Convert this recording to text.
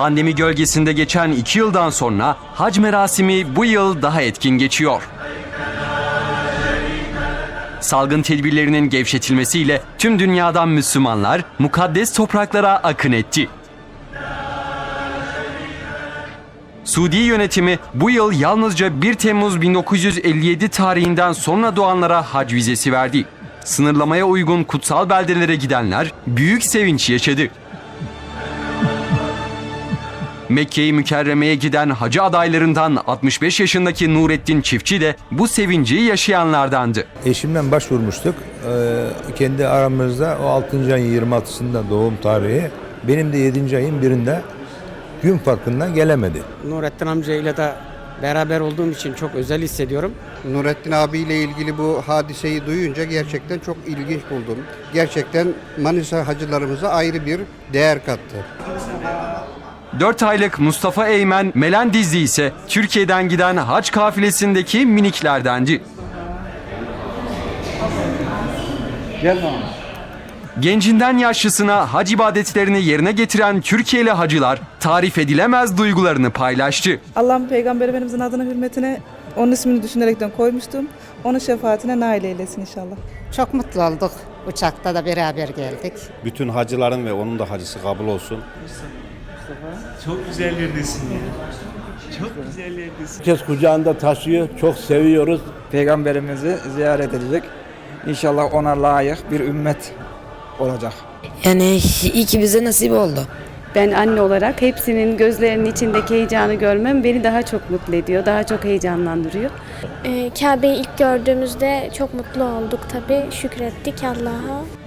Pandemi gölgesinde geçen iki yıldan sonra hac merasimi bu yıl daha etkin geçiyor. Salgın tedbirlerinin gevşetilmesiyle tüm dünyadan Müslümanlar mukaddes topraklara akın etti. Suudi yönetimi bu yıl yalnızca 1 Temmuz 1957 tarihinden sonra doğanlara hac vizesi verdi. Sınırlamaya uygun kutsal beldelere gidenler büyük sevinç yaşadı. Mekke-i Mükerreme'ye giden hacı adaylarından 65 yaşındaki Nurettin Çiftçi de bu sevinci yaşayanlardandı. Eşimle başvurmuştuk. Ee, kendi aramızda o 6. ayın 26'sında doğum tarihi. Benim de 7. ayın birinde gün farkından gelemedi. Nurettin amcayla da beraber olduğum için çok özel hissediyorum. Nurettin abiyle ilgili bu hadiseyi duyunca gerçekten çok ilginç buldum. Gerçekten Manisa hacılarımıza ayrı bir değer kattı. 4 aylık Mustafa Eymen Melendizli ise Türkiye'den giden hac kafilesindeki miniklerdendi. Gencinden yaşlısına hac ibadetlerini yerine getiren Türkiye'li hacılar tarif edilemez duygularını paylaştı. Allah'ın Peygamber Efendimizin adına hürmetine onun ismini düşünerekten koymuştum. Onun şefaatine nail eylesin inşallah. Çok mutlu olduk. Uçakta da beraber geldik. Bütün hacıların ve onun da hacısı kabul olsun. Çok güzel yerdesin ya. Çok güzel yerdesin. Herkes kucağında taşıyor. Çok seviyoruz. Peygamberimizi ziyaret edecek. İnşallah ona layık bir ümmet olacak. Yani iyi ki bize nasip oldu. Ben anne olarak hepsinin gözlerinin içindeki heyecanı görmem beni daha çok mutlu ediyor, daha çok heyecanlandırıyor. Ee, Kabe'yi ilk gördüğümüzde çok mutlu olduk tabii. Şükrettik Allah'a.